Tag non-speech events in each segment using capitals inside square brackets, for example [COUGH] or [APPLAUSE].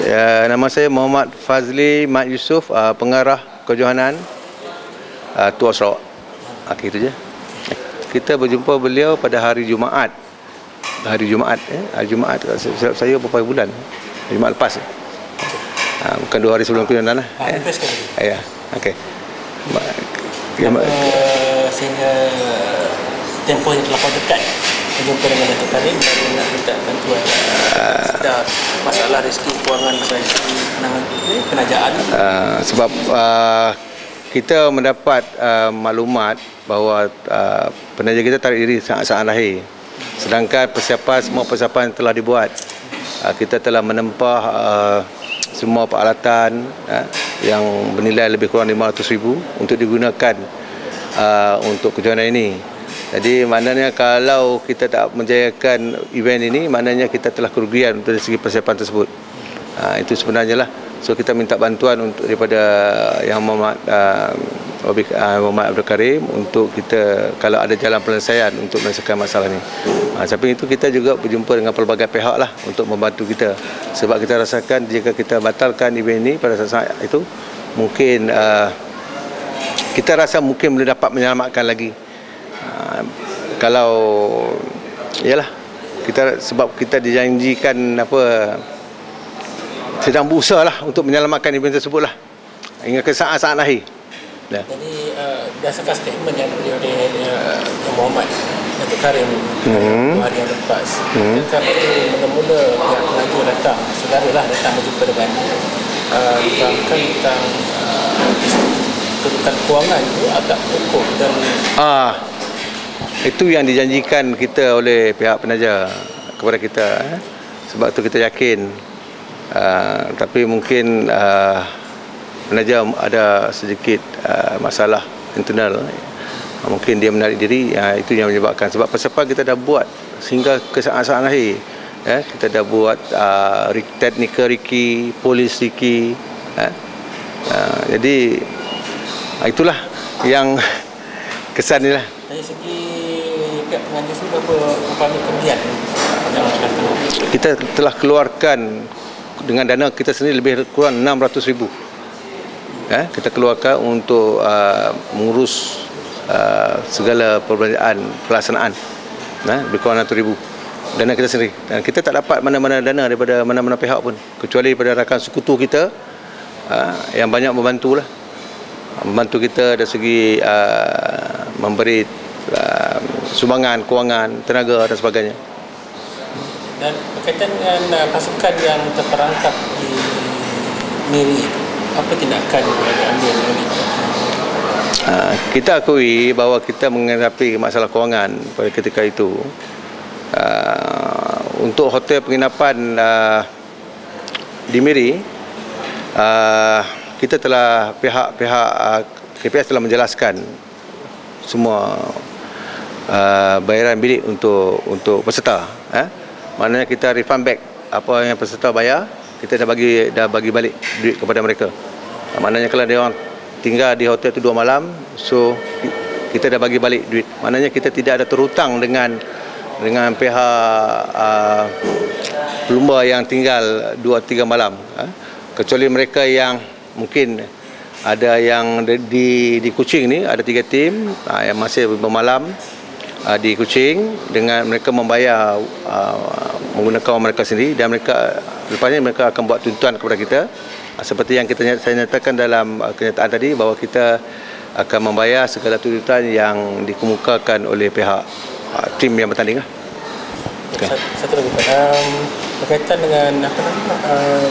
Ya, nama saya Muhammad Fazli Mat Yusof, uh, pengarah kejohanan uh, Tuas Sarawak. Okey itu je. Kita berjumpa beliau pada hari Jumaat. Hari Jumaat eh, hari Jumaat silap saya beberapa bulan. Hari Jumaat lepas. Uh, bukan dua hari sebelum kejohanan lah. Ah, Eh. request kali. Ya, okey. Uh, sehingga tempoh yang terlampau dekat berjumpa dengan Datuk Karim baru nak minta bantuan uh, sedar masalah rezeki kewangan masalah rezeki penangan eh, penajaan Uh, sebab uh, kita mendapat uh, maklumat bahawa uh, penaja kita tarik diri saat-saat lahir. Sedangkan persiapan semua persiapan telah dibuat. Uh, kita telah menempah uh, semua peralatan uh, yang bernilai lebih kurang 500,000 untuk digunakan uh, untuk kejohanan ini. Jadi maknanya kalau kita tak menjayakan event ini maknanya kita telah kerugian dari segi persiapan tersebut. Ha, itu sebenarnya lah. So kita minta bantuan untuk daripada Yang Muhammad uh, Wabi, uh, Muhammad Abdul Karim untuk kita kalau ada jalan penyelesaian untuk menyelesaikan masalah ini. Ha, samping itu kita juga berjumpa dengan pelbagai pihak lah untuk membantu kita. Sebab kita rasakan jika kita batalkan event ini pada saat itu mungkin uh, kita rasa mungkin boleh dapat menyelamatkan lagi. Uh, kalau yalah kita sebab kita dijanjikan apa sedang berusaha lah untuk menyelamatkan event tersebut lah hingga ke saat-saat akhir. Ya. jadi uh, berdasarkan statement yang beliau oleh uh, Yang Muhammad Datuk Karim Hmm. dua hari yang lepas Hmm. kan waktu mula-mula pihak pengaja datang saudara lah datang berjumpa dengan uh, terangkan tentang uh, kedudukan kewangan itu agak ukur dan Ah, itu yang dijanjikan kita oleh pihak penaja kepada kita. Eh. Sebab tu kita yakin. Uh, tapi mungkin uh, penaja ada sedikit uh, masalah internal. Mungkin dia menarik diri. Uh, itu yang menyebabkan. Sebab persiapan kita dah buat sehingga ke saat-saat akhir. Eh, kita dah buat uh, technical Riki, polis Riki. Eh. Uh, jadi itulah yang [LAUGHS] kesan ni lah. Dari segi pihak pengaja sendiri berapa berapa kerugian yang telah kena Kita telah keluarkan dengan dana kita sendiri lebih kurang 600 ribu. Eh, kita keluarkan untuk uh, mengurus uh, segala perbelanjaan pelaksanaan. Eh, lebih kurang 600 ribu. Dana kita sendiri. Dan kita tak dapat mana-mana dana daripada mana-mana pihak pun. Kecuali daripada rakan sekutu kita uh, yang banyak membantu lah. Membantu kita dari segi uh, memberi sumbangan, kewangan, tenaga dan sebagainya. dan berkaitan dengan uh, pasukan yang terperangkap di Miri apa tindakan yang diambil oleh Uh, kita akui bahawa kita menghadapi masalah kewangan pada ketika itu. Uh, untuk hotel penginapan uh, di Miri, uh, kita telah pihak-pihak uh, KPS telah menjelaskan semua uh, bayaran bilik untuk untuk peserta. Eh? Maknanya kita refund back apa yang peserta bayar, kita dah bagi dah bagi balik duit kepada mereka. Maknanya kalau dia orang tinggal di hotel tu dua malam, so ki- kita dah bagi balik duit. Maknanya kita tidak ada terhutang dengan dengan pihak uh, pelumba yang tinggal dua tiga malam. Uh, kecuali mereka yang mungkin ada yang di di, di Kuching ni ada tiga tim uh, yang masih bermalam uh, di Kuching dengan mereka membayar uh, menggunakan wang mereka sendiri dan mereka lepas ni mereka akan buat tuntutan kepada kita uh, seperti yang kita saya nyatakan dalam uh, kenyataan tadi bahawa kita akan membayar segala tuntutan yang dikemukakan oleh pihak uh, tim yang bertanding lah. Okey. Satu, satu lagi Pak um, berkaitan dengan apa nama uh,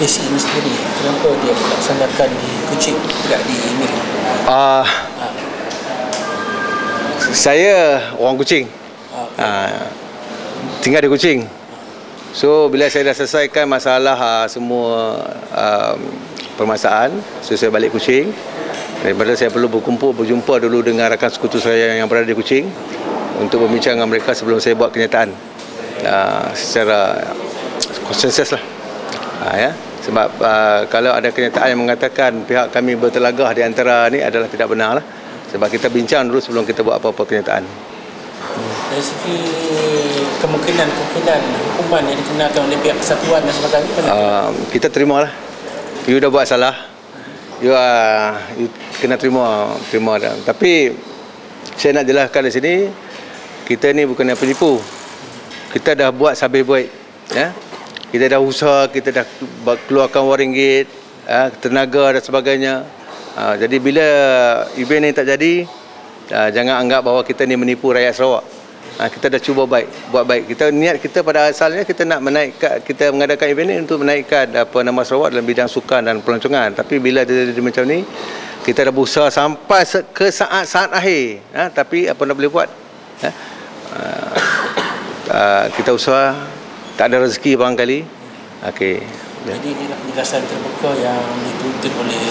AC ini sendiri kenapa dia dilaksanakan di Kuching tidak di Miri Uh, ha. Saya orang Kuching. ha. tinggal di Kuching. So bila saya dah selesaikan masalah uh, semua um, permasalahan, so saya balik Kuching. Daripada saya perlu berkumpul berjumpa dulu dengan rakan sekutu saya yang berada di Kuching untuk berbincang dengan mereka sebelum saya buat kenyataan uh, secara konsensus lah. Uh, ya. Sebab uh, kalau ada kenyataan yang mengatakan pihak kami bertelagah di antara ni adalah tidak benar lah. Sebab kita bincang dulu sebelum kita buat apa-apa kenyataan. dari segi kemungkinan-kemungkinan hukuman yang dikenakan oleh pihak persatuan dan sebagainya uh, kita terima lah you dah buat salah. You, uh, you kena terima terima dah. tapi saya nak jelaskan di sini kita ni bukan yang penipu. Kita dah buat sampai buat ya. Kita dah usaha kita dah keluarkan wang ringgit ya, tenaga dan sebagainya uh, jadi bila event ni tak jadi uh, jangan anggap bahawa kita ni menipu rakyat Sarawak Ha, kita dah cuba baik, buat baik. Kita niat kita pada asalnya kita nak menaikkan kita mengadakan event ini untuk menaikkan apa nama Sarawak dalam bidang sukan dan pelancongan. Tapi bila dia jadi macam ni, kita dah berusaha sampai ke saat-saat akhir. Ha, tapi apa nak boleh buat? Uh, uh, kita usaha tak ada rezeki barangkali. Okey. Jadi inilah penjelasan terbuka yang dituntut oleh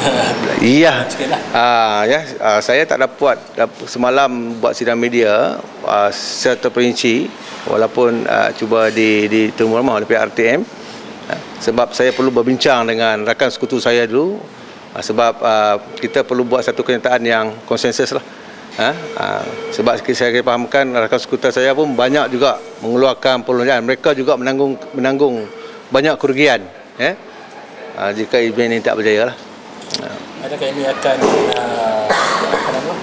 [LAUGHS] Iya. Ah ya, uh, saya tak dapat semalam buat sidang media uh, secara terperinci walaupun uh, cuba di di rumah oleh pihak RTM uh, sebab saya perlu berbincang dengan rakan sekutu saya dulu uh, sebab uh, kita perlu buat satu kenyataan yang konsensus lah. Ha? Uh, sebab saya fahamkan rakan sekutu saya pun banyak juga mengeluarkan perluan mereka juga menanggung menanggung banyak kerugian ya. Uh, jika event ini tak berjaya lah. Adakah ini akan uh,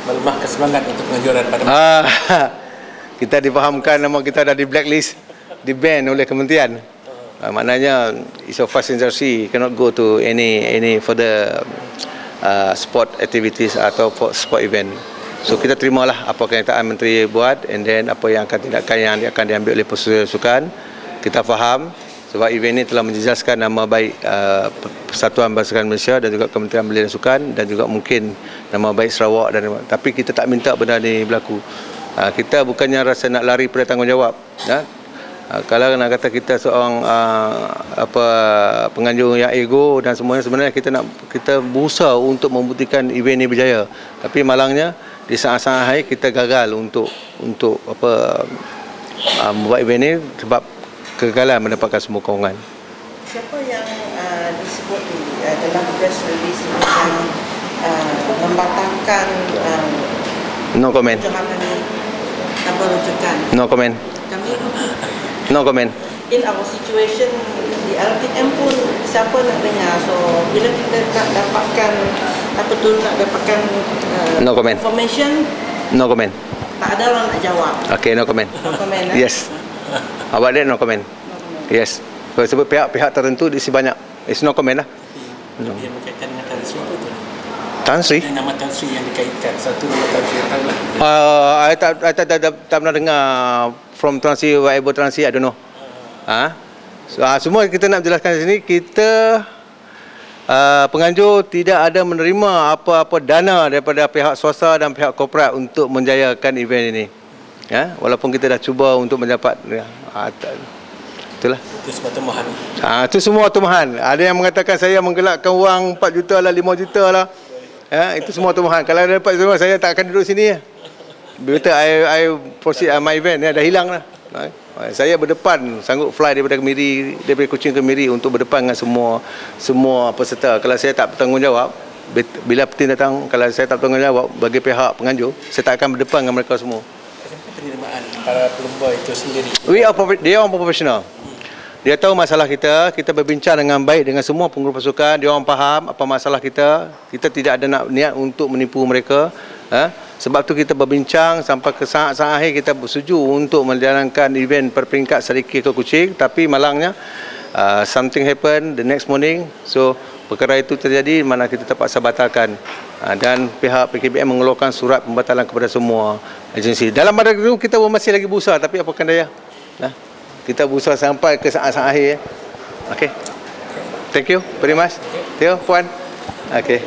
melemahkan semangat untuk penganjuran pada ah, [LAUGHS] Kita difahamkan nama kita dah di blacklist, di ban oleh kementerian. Uh, maknanya it's a fast industry cannot go to any any further uh, sport activities atau sport event. So kita terimalah apa kenyataan menteri buat and then apa yang akan tindakan yang akan diambil oleh sukan. Kita faham sebab event ini telah menjejaskan nama baik uh, Persatuan Basukan Malaysia dan juga Kementerian Belia dan Sukan dan juga mungkin nama baik Sarawak dan tapi kita tak minta benda ini berlaku. Uh, kita bukannya rasa nak lari pada tanggungjawab, ya. Uh, kalau nak kata kita seorang uh, apa penganjur yang ego dan semuanya sebenarnya kita nak kita berusaha untuk membuktikan event ini berjaya. Tapi malangnya di saat-saat akhir kita gagal untuk untuk apa uh, membuat event ini sebab kegagalan mendapatkan semua kewangan. Siapa yang uh, disebut uh, dalam press release yang uh, membatalkan uh, no comment. Tanpa rujukan. No comment. Kami No comment. In our situation di LTM pun siapa nak dengar so bila kita nak dapatkan apa tu nak dapatkan uh, no comment. information no comment. Tak ada orang nak jawab. Okay, no comment. No comment. Eh? Yes. Awak dia no comment. Yes. Sebab pihak-pihak tertentu di si banyak. It's no comment lah. No. Dia berkaitan dengan Tan Sri betul. Tan Sri? Nama Tan Sri yang dikaitkan. Satu nama Tan Sri yang tahu lah. Uh, I tak, I tak, tak, tak, tak pernah dengar from Tan Sri, whatever Tan Sri, I don't know. Uh. Ha? So, uh, semua kita nak jelaskan di sini, kita uh, penganjur tidak ada menerima apa-apa dana daripada pihak swasta dan pihak korporat untuk menjayakan event ini. Ya, walaupun kita dah cuba untuk mendapat ya, itulah. Itu semua temuan. Ah, itu semua temuan. Ada yang mengatakan saya menggelakkan wang 4 juta lah, 5 juta lah. Ya, itu semua temuan. Kalau ada dapat semua saya tak akan duduk sini ya. Betul I I proceed uh, my event ya, dah hilang lah. Saya berdepan sanggup fly daripada Kemiri daripada Kuching ke Kemiri untuk berdepan dengan semua semua peserta. Kalau saya tak bertanggungjawab bila petin datang kalau saya tak bertanggungjawab bagi pihak penganjur, saya tak akan berdepan dengan mereka semua penerimaan para pelumba itu sendiri? We are dia orang profesional. Dia tahu masalah kita, kita berbincang dengan baik dengan semua pengurus pasukan, dia orang faham apa masalah kita. Kita tidak ada nak niat untuk menipu mereka. Ha? Sebab tu kita berbincang sampai ke saat-saat akhir kita bersetuju untuk menjalankan event perperingkat sedikit ke Kuching tapi malangnya uh, something happen the next morning so perkara itu terjadi mana kita terpaksa batalkan uh, dan pihak PKBM mengeluarkan surat pembatalan kepada semua agensi. Dalam pada itu kita masih lagi berusaha tapi apa akan daya. Nah, kita berusaha sampai ke saat-saat akhir. Okey. Thank you very much. Thank you, Puan. Okey.